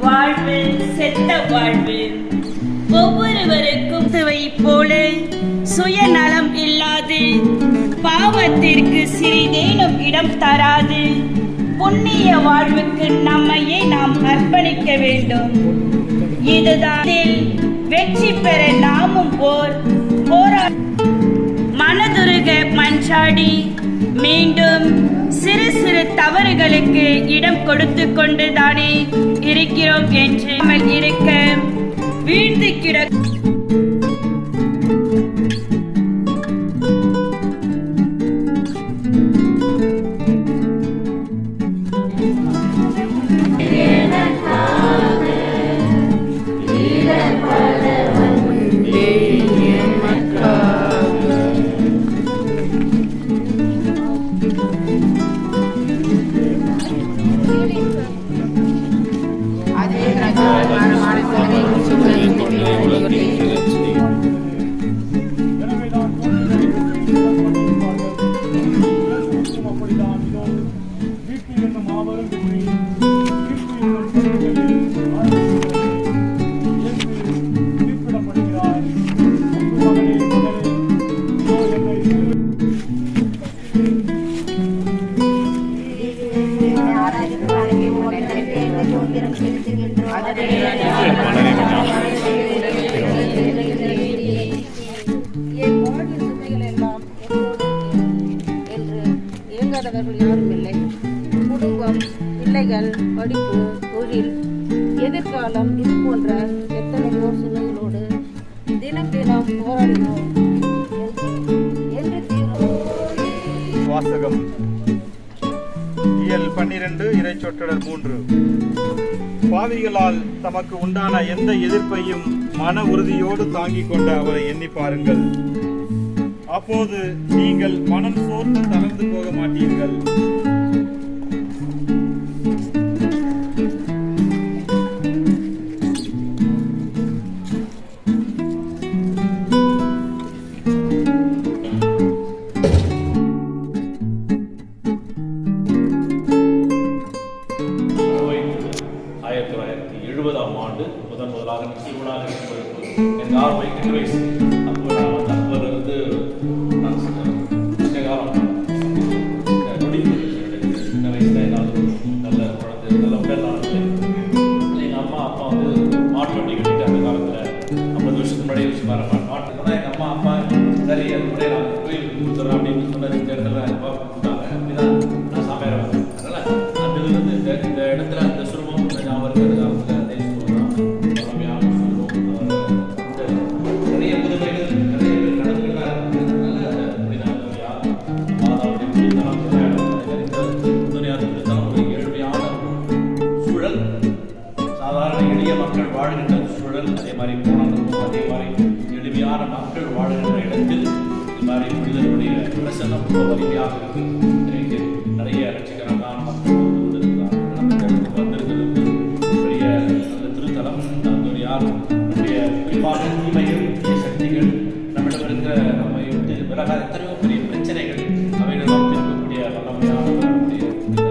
வாழ்வு செத்த வாழ்வு ஒவ்வொருவருக்கும் சுவை போல சுயநலம் இல்லாது பாவத்திற்கு சிறிதேனும் இடம் தராது. புண்ணிய வாழ்வுக்கு நம்மையே நாம் அர்ப்பணிக்க வேண்டும். இதுதான் வெற்றி பெற நாமும் போர் போரா மனதுருக மஞ்சாடி மீண்டும் சிறு சிறு தவறுகளுக்கு இடம் கொடுத்து கொண்டு தானே இருக்கிறோம் என்று இருக்க வீழ்ந்து கிட சொற்றொடர் மூன்று. பாவிகளால் தமக்கு உண்டான எந்த எதிர்ப்பையும் மன உறுதியோடு தாங்கிக் கொண்ட அவரை எண்ணி பாருங்கள். அப்போது நீங்கள் மனம் சோர்ந்து தளர்ந்து போக மாட்டீர்கள். உடல் எங்கள் அம்மா அப்பா வந்து மாற்றம் அப்படி கட்டிட்டு அந்த காலத்தில் ஐம்பது வருஷத்துக்கு முன்னாடி வச்சு பாருங்க மக்கள் வாழ்கின்ற சூழல் அதே மாதிரி போனதும் அதே மாதிரி எளிமையான மக்கள் வாழ்கின்ற இடத்தில் இது மாதிரி புனிதருடைய பிரசனம் ரொம்ப வலிமையாக இருக்கு நிறைய லட்சக்கணக்கான மக்கள் வந்திருக்கிறாங்க. வந்திருக்கிறது பெரிய அந்த திருத்தலம் அந்த யார் நம்முடைய குறிப்பாக தீமைகள் தீய சக்திகள் நம்மிடம் இருக்கிற நம்ம விட்டு விலகாத எத்தனையோ பெரிய பிரச்சனைகள் அவைகளெல்லாம் தீர்க்கக்கூடிய வல்லமையான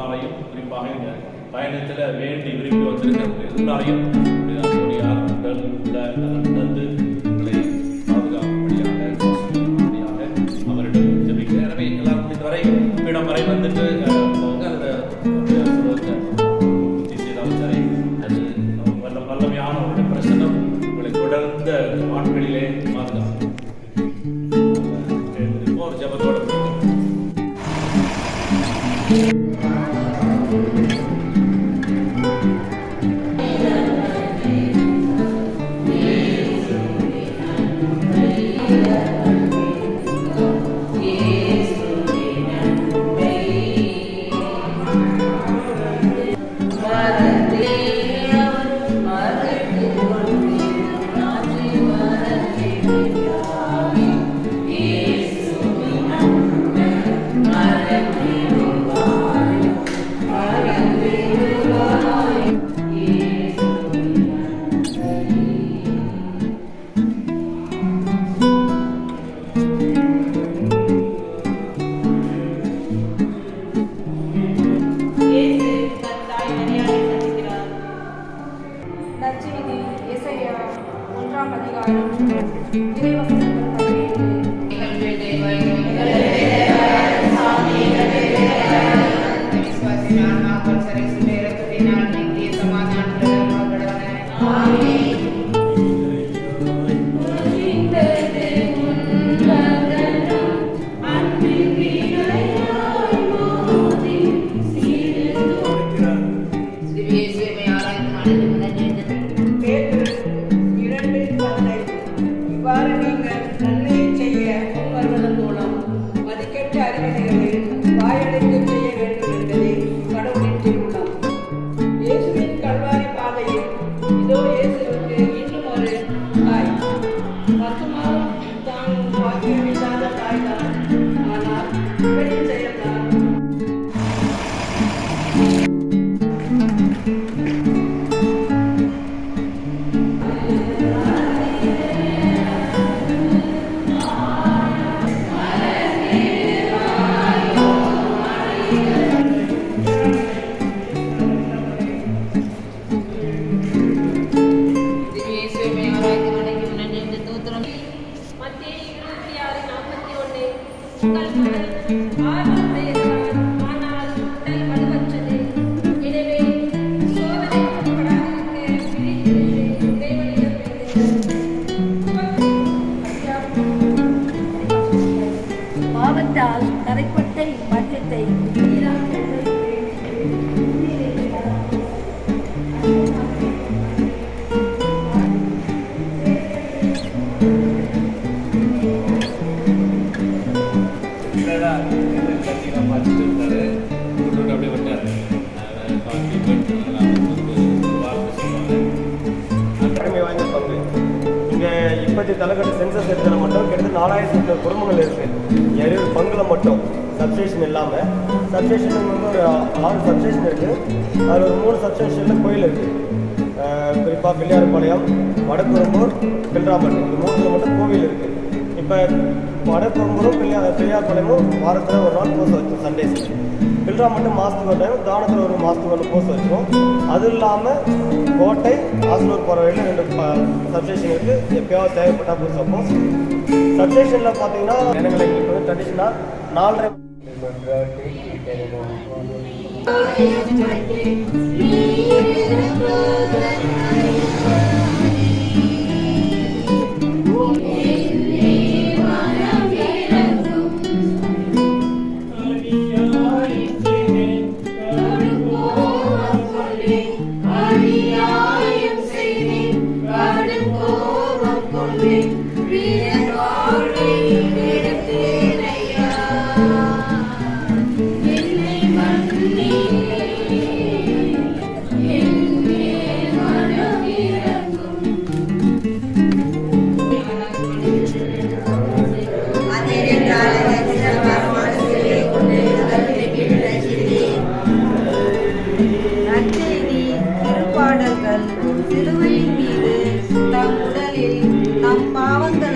மக்களாகிய குறிப்பாக இந்த பயணத்தில் வேண்டி விரும்பி வந்திருக்கிற எல்லாரையும் நம்முடைய தந்து உங்களை பாதுகாப்புபடியாக பாதுகாப்புபடியாக அவரிடம் எனவே எல்லாரும் இடம் வரை வந்துட்டு அஹ், அதில் வல்ல வல்லமையான உங்களை தொடர்ந்த நாட்களிலே பாதுகாப்பு Thank you. உங்கள் இங்கே இப்போதைய தலைக்கட்டு சென்சஸ் எடுத்ததில் மட்டும் கிட்டத்தட்ட நாலாயிரத்தி குடும்பங்கள் இருக்குது எழுபது பங்குல மட்டும் சப்ஸ்டேஷன் இல்லாமல் சப்ஸ்டேஷன் வந்து ஒரு ஆறு சப்ஸ்டேஷன் இருக்குது அதில் ஒரு மூணு சப்ஸ்டேஷனில் கோயில் இருக்குது குறிப்பாக பிள்ளையார்பாளையம் வடக்குரம்பூர் பில்ராம்பட்டு இந்த மூணுல மட்டும் கோவில் இருக்குது இப்போ வடக்குறும்பூரும் பிள்ளையார் பிள்ளையார்பாளையமும் வாரத்தில் ஒரு நாள் போஸ்ட் வச்சோம் சண்டேஸ் பில்ரா மட்டும் மாதத்துக்கு ஒரு டைம் தானத்தில் ஒரு மாதத்துக்கு ஒன்று போஸ்ட் வச்சோம் அது இல்லாமல் கோட்டை ஆசலூர் போகிற வழியில் ரெண்டு சப்ஸ்டேஷன் இருக்குது எப்போயாவது தேவைப்பட்டால் போஸ்ட் வைப்போம். சப்ஸ்டேஷனில் பார்த்தீங்கன்னா இடங்களை எங்களுக்கு வந்து ட்ரெடிஷனாக நாலரை Thank you.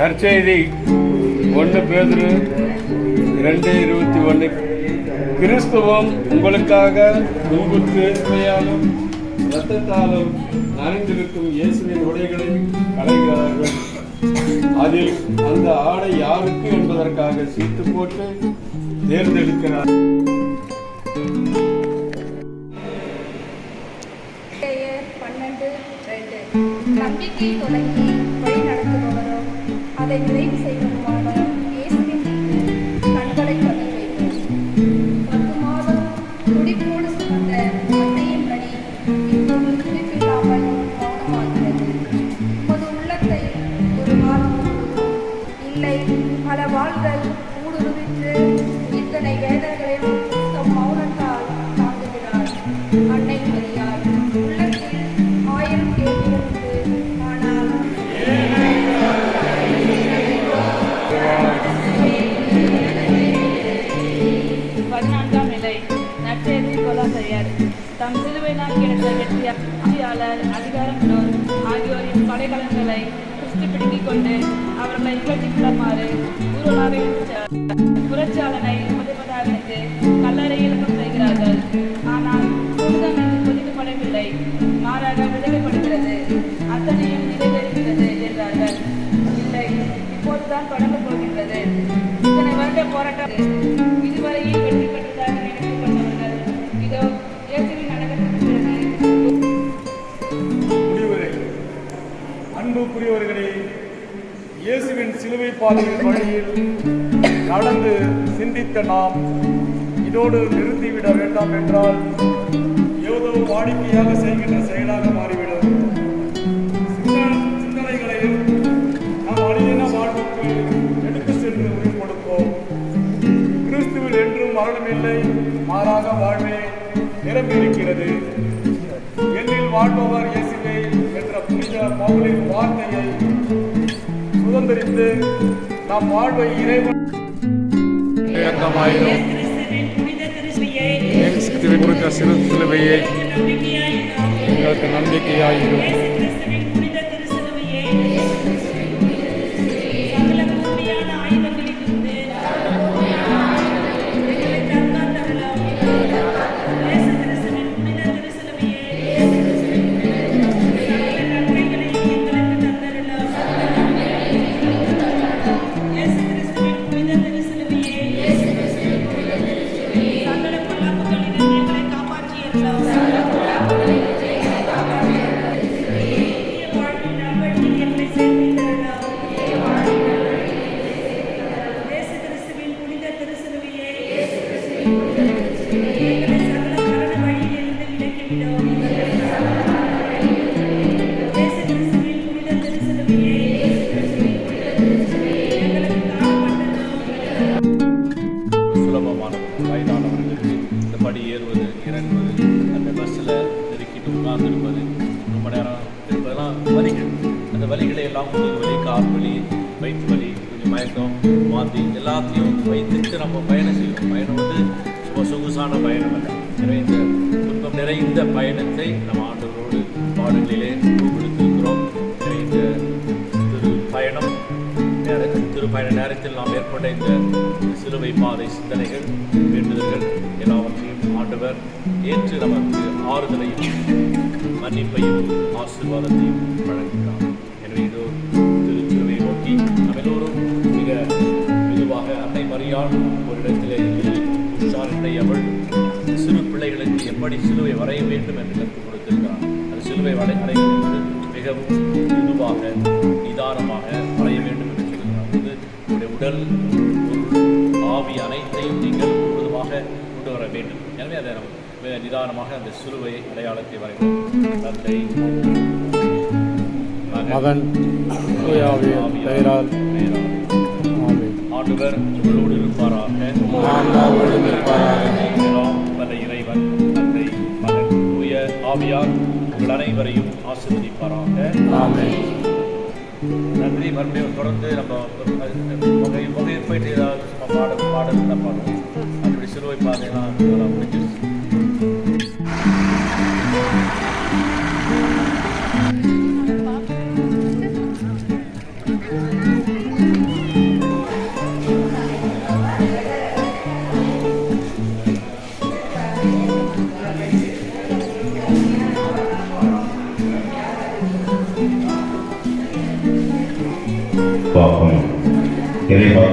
நற்செய்தி. ஒன்று பேதுரு ரெண்டு இருபத்தி ஒன்று கிறிஸ்துவம் உங்களுக்காக துன்புற்று சுமையாலும் இரத்தத்தாலும் நனைந்திருக்கும் இயேசுவின் உடைகளை கலைகிறார்கள் அதில் அந்த ஆடை யாருக்கு என்பதற்காக சீட்டு போட்டு தேர்ந்தெடுக்கிறார். நம்பிக்கை தொடங்கி வழி நடத்துபவரும் அதை நிறைவு செய்வதுமான இயேசுவின் கண்களை பதிவு வைப்போம் பத்து மாதம் துடிப்போடு பதினான்காம் நிலை. நற்செய்தி கொலாசையர் தம் சிலுவையினால் கிடைத்த வெற்றியாளர் அதிகாரமுள்ளோர் ஆகியோரின் படைக்கலன்களை குஸ்தி பிடுங்கிக் கொண்டு அவர்களை இகழ்ச்சி கிளமாறு ஊரலாக புரட்சியாளனை முதல்வதாக கல்லறை இலக்கம் செய்கிறார்கள் ஆனால் புனிதம் என்று பொதிக்கப்படவில்லை. மாறாக விதைக்கப்படுகிறது அத்தனையும் நிறைவேறுகிறது என்றார்கள். இல்லை இப்போதுதான் தொடங்கப் போகின்றது. இத்தனை வருட போராட்டம் அன்புக்குரியவர்களே இயேசுவின் சிலுவை பாதையின் வழியில் நடந்து சிந்தித்த நாம் இதோடு நிறுத்திவிட வேண்டாம் என்றால் ஏதோ வாடிக்கையாக செய்கின்ற செயலாக மாறிவிடும். சிந்தனைகளையும் நாம் அழியின வாழ்வுக்கு எடுத்து சென்று உயிர் கொடுப்போம் கிறிஸ்துவில் என்றும் மரணமில்லை மாறாக வாழ்வே நிரம்பியிருக்கிறது. என்னில் வாழ்பவர் இயேசுவே பவுலின் வார்த்தையை சுதந்திரித்து நம் வாழ்வை இறைவன் சிறு சிலுவையை எங்களுக்கு நம்பிக்கையாயிரும். வலிகளை எல்லாம் முதுகு வலி கால் வலி வயிற்று வலி கொஞ்சம் மயக்கம் வாந்தி எல்லாத்தையும் வைத்துட்டு நம்ம பயணம் செய்யணும் பயணம் வந்து சும்மா சொகுசான பயணம் அல்ல. எனவே இந்த துன்பம் நிறைந்த பயணத்தை நம்ம ஆண்டவரோடு பாடுகளிலே கொடுத்திருக்கிறோம் நிறைந்த இந்த திரு பயணம் நேரத்தில் திருப்பயண நேரத்தில் நாம் மேற்கொண்ட இந்த சிலுவை பாதை சிந்தனைகள் வேண்டுதல்கள் எல்லாவற்றையும் ஆண்டவர் ஏற்று நமக்கு ஆறுதலையும் மன்னிப்பையும் ஆசீர்வாதத்தையும் வழங்குகிறார். எனவே இதோ திருச்சிலுவை நோக்கி நம்ம எல்லோரும் மிக மெதுவாக அன்னை மரியாள் ஒரு இடத்திலே உஷாரிட்டை அவள் சிறு பிள்ளைகளுக்கு எப்படி சிலுவை வரைய வேண்டும் என்று கற்றுக் கொடுத்திருக்கிறார் அந்த சிலுவை வரை அடைவது மிகவும் மெதுவாக நிதானமாக வரைய வேண்டும் என்று சொல்கிறார் இது உங்களுடைய உடல் ஆவி அனைத்தையும் நீங்கள் முழுவதுமாக கொண்டு வர வேண்டும். எனவே அதை நம்ம நிதானமாக அந்த சிலுவை அடையாளத்தை வரைவோம். தந்தை மகன். தூயாவியர் பெயரால். ஆண்டவர் உங்களோடு இருப்பாராக. வல்ல இறைவன் தந்தை மகன் தூய ஆவியார் உங்கள் அனைவரையும் ஆசீர்வதிப்பாராக. நன்றி. மறுபடியும் தொடர்ந்து நம்ம புகையை போயிட்டு ஏதாவது பாடல் பாடல் பாடுவோம். அப்படி சிலுவை பாதையெல்லாம்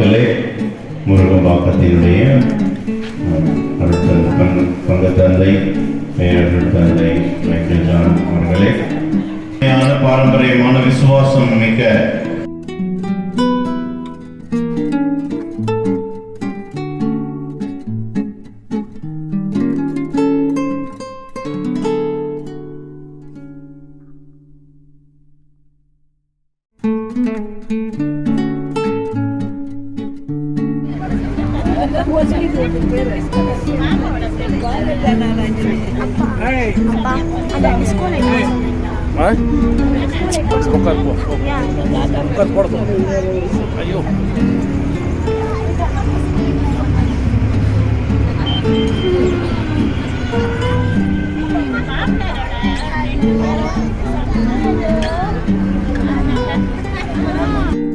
இறை மக்களே முருகன் பாக்கத்தினுடைய அடுத்த பங்கு தந்தை மேயர்கள் தந்தை மைக்கேல் ஜான் அவர்களே. பாரம்பரியமான விசுவாசம் மிக்க Apa? Ada di sekolah ini. Eh? Bukan, bukan. Bukan Porto. Ayo. Thank you.